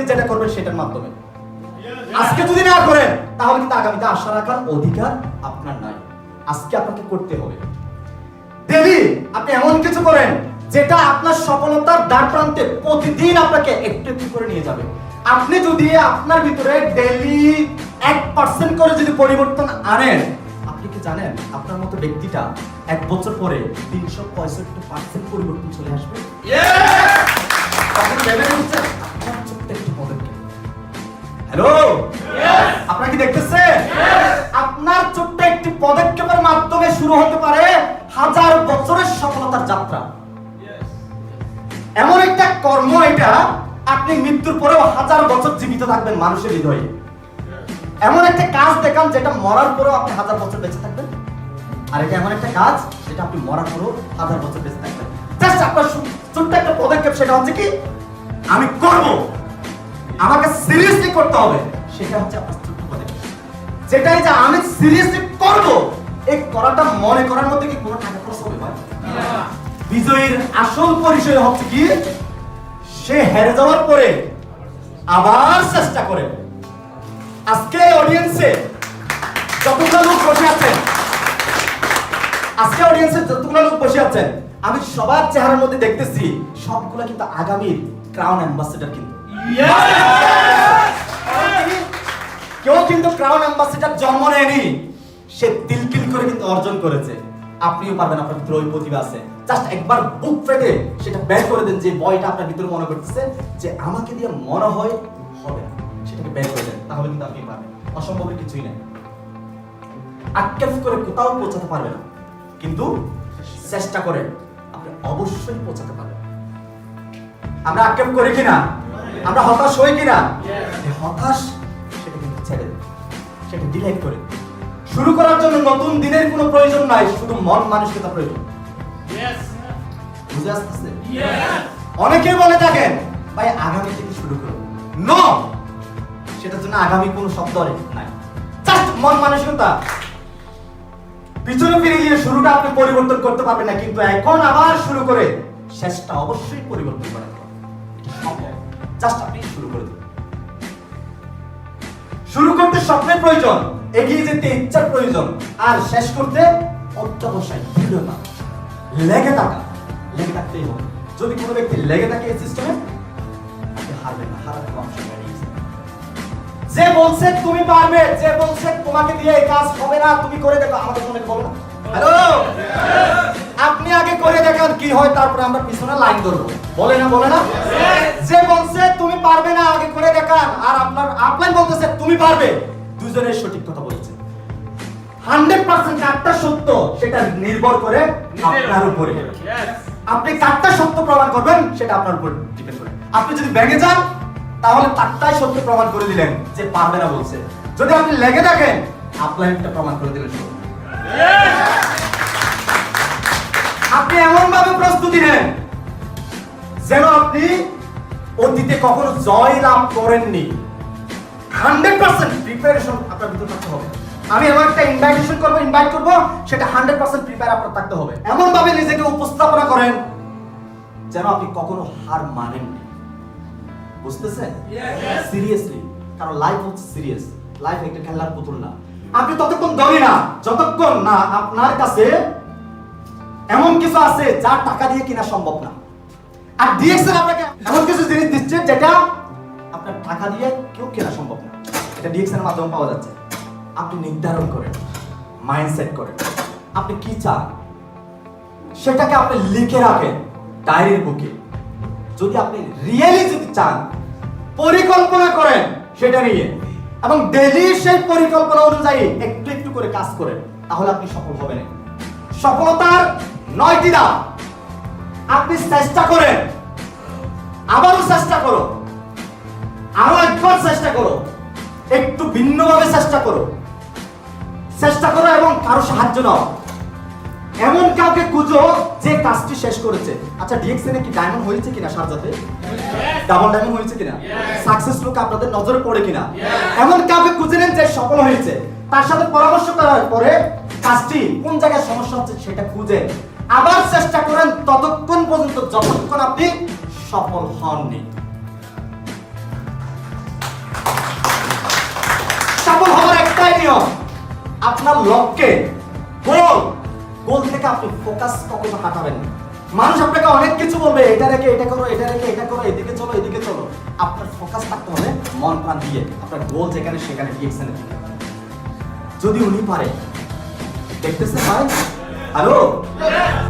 আজকে যেটা করবেন সেটার মাধ্যমে। আজকে যদি না করেন তাহলে কিন্তু আগামীতে আশা রাখার অধিকার আপনার নাই। আজকে আপনাকে করতে হবে। ডেলি আপনি এমন কিছু করেন যেটা আপনার সফলতার দ্বার প্রান্তে প্রতিদিন আপনাকে একটু একটু করে নিয়ে যাবে। আপনি যদি আপনার ভিতরে ডেলি এক পার্সেন্ট করে যদি পরিবর্তন আনেন আপনি কি জানেন আপনার মতো ব্যক্তিটা এক বছর পরে তিনশো পঁয়ষট্টি পার্সেন্ট পরিবর্তন চলে আসবে? দেখতেছে? আপনার ছোট্ট একটি পদক্ষেপের মাধ্যমে শুরু হতে পারে হাজার বছরের সফলতার যাত্রা। এমন একটা কর্ম এটা, আপনি মৃত্যুর পরেও হাজার বছর জীবিত থাকবেন মানুষের হৃদয়ে। এমন একটা কাজ দেখান যেটা মরার পরেও আপনি হাজার বছর বেঁচে থাকবেন। আর এটা এমন একটা কাজ যেটা আপনি মরার পরেও হাজার বছর বেঁচে থাকবেন। জাস্ট আপনার ছোট্ট একটা পদক্ষেপ, সেটা হচ্ছে কি, আমি করব। আমাকে সিরিয়াসলি করতে হবে। সেটা হচ্ছে আপনার যেটাই যে আমি সিরিয়াসলি করব, এই করাটা মনে করার মধ্যে কি কোনো টাকা খরচ হবে ভাই? বিজয়ীর আসল পরিচয় হচ্ছে কি? সে হেরে যাওয়ার পরে আবার চেষ্টা করে। আজকে অডিয়েন্সে যতগুলো লোক বসে আছেন, আজকে অডিয়েন্সে যতগুলো লোক বসে আছেন, আমি সবার চেহারার মধ্যে দেখতেছি, সবগুলো কিন্তু আগামীর ক্রাউন অ্যাম্বাসেডর কিন্তু। কেউ কিন্তু ক্রাউন অ্যাম্বাসেডর জন্ম নেয়নি। সে তিলকিল করে কিন্তু অর্জন করেছে। আপনিও পারবেন আপনার ভিতরে ওই প্রতিভা আছে। জাস্ট একবার বুক ফেটে সেটা বের করে দেন যে বয়টা আপনার ভিতরে মনে করতেছে যে আমাকে দিয়ে মনে হয় হবে না। সেটাকে বের করে দেন তাহলে কিন্তু আপনি পারবেন। অসম্ভবের কিছুই নেই। আক্ষেপ করে কোথাও পৌঁছাতে পারবে না। কিন্তু চেষ্টা করে আপনি অবশ্যই পৌঁছাতে পারবেন। আমরা আক্ষেপ করি কিনা? আমরা হতাশ হই কিনা? হতাশ ছেড়ে সেটা ডিলেট করে শুরু করার জন্য নতুন দিনের কোনো প্রয়োজন নাই শুধু মন মানসিকতা প্রয়োজন। বুঝে আসতেছে? অনেকে বলে থাকেন ভাই আগামী থেকে শুরু করুন নো সেটার জন্য আগামী কোনো শব্দ নাই। জাস্ট মন মানসিকতা। পিছনে ফিরে গিয়ে শুরুটা আপনি পরিবর্তন করতে পারবেন না কিন্তু এখন আবার শুরু করে শেষটা অবশ্যই পরিবর্তন করা। জাস্ট আপনি শুরু করে দিন। শুরু করতে স্বপ্নের প্রয়োজন, এগিয়ে যেতে ইচ্ছার প্রয়োজন, আর শেষ করতে অধ্যবসায় দৃঢ়তা লেগে থাকা, লেগে থাকতেই হবে। যদি কোনো ব্যক্তি লেগে থাকে এই সিস্টেমে আপনি না, হারার কোনো যে বলছে তুমি পারবে, যে বলছে তোমাকে দিয়ে এই কাজ হবে না, তুমি করে দেখো, আমাদের মনে বলো হ্যালো আপনি আগে করে দেখান কি হয়, তারপরে আমরা পিছনে লাইন ধরবো। বলে না বলে না? যে বলছে, তুমি পারবে না, আগে করে দেখান। আর আপনার আপলাই বলতেছে, তুমি পারবে। দুজনের সঠিক কথা বলছে। হান্ড্রেড পার্সেন্ট কারটা সত্য, সেটা নির্ভর করে আপনার উপরে। আপনি কারটা সত্য প্রমাণ করবেন, সেটা আপনার উপর ডিপেন্ড করে। আপনি যদি ব্যাগে যান, তাহলে তারটাই সত্য প্রমাণ করে দিলেন যে পারবে না বলছে। যদি আপনি লেগে থাকেন আপলাইনটা প্রমাণ করে দিলেন। আপনি এমন ভাবে প্রস্তুতি নেন যেন আপনি অতীতে কখনো জয় লাভ করেননি। হান্ড্রেড পার্সেন্ট প্রিপারেশন আপনার ভিতরে থাকতে হবে। আমি এমন একটা ইনভাইটেশন করব ইনভাইট করব সেটা হান্ড্রেড পার্সেন্ট প্রিপেয়ার আপনার থাকতে হবে। এমন ভাবে নিজেকে উপস্থাপনা করেন যেন আপনি কখনো হার মানেননি। বুঝতেছেন? সিরিয়াসলি কারণ লাইফ হচ্ছে সিরিয়াস লাইফ একটা খেলার পুতুল না। আপনি ততক্ষণ ধরি না যতক্ষণ না আপনার কাছে এমন কিছু আছে যা টাকা দিয়ে কিনা সম্ভব না। আর ডিএক্সএল আপনাকে এমন কিছু জিনিস দিচ্ছে যেটা আপনার টাকা দিয়ে কেউ কেনা সম্ভব না। এটা ডিএক্সএল মাধ্যমে পাওয়া যাচ্ছে। আপনি নির্ধারণ করেন মাইন্ডসেট করেন। আপনি কি চান? সেটাকে আপনি লিখে রাখেন ডায়েরির বুকে। যদি আপনি রিয়েলি যদি চান, পরিকল্পনা করেন সেটা নিয়ে। এবং ডেলি সেই পরিকল্পনা অনুযায়ী একটু একটু করে কাজ করেন, তাহলে আপনি সফল হবেন। সফলতার নয়টি ধাপ আপনি চেষ্টা করেন। আবারও চেষ্টা করো। আরও একবার চেষ্টা করো। একটু ভিন্নভাবে চেষ্টা করো। চেষ্টা করো এবং কারও সাহায্য নাও। এমন কাউকে খুঁজো যে কাজটি শেষ করেছে। আচ্ছা ডিএক্সএন কি ডায়মন্ড হয়েছে কিনা সারজাতে? ডাবল ডায়মন্ড হয়েছে কিনা? সাকসেস লোক আপনাদের নজরে পড়ে কিনা? এমন কাউকে খুঁজে নেন যে সফল হয়েছে। তার সাথে পরামর্শ করার পরে কাজটি কোন জায়গায় সমস্যা হচ্ছে সেটা খুঁজে আবার চেষ্টা করেন ততক্ষণ পর্যন্ত যতক্ষণ আপনি সফল হননি। সফল হওয়ার একটাই নিয়ম, আপনার লক্ষ্যে গোল গোল থেকে আপনি ফোকাস কখনো হাঁটাবেন না। মানুষ আপনাকে অনেক কিছু বলবে, এটা রেখে, এটা করো, এটা রেখে, এটা করো, এদিকে চলো এদিকে চলো। আপনার ফোকাস থাকতে হবে মন প্রাণ দিয়ে, আপনার গোল যেখানে, সেখানে গিয়েছেন যদি উনি পারে দেখতেছে ভাই Hello. Yes!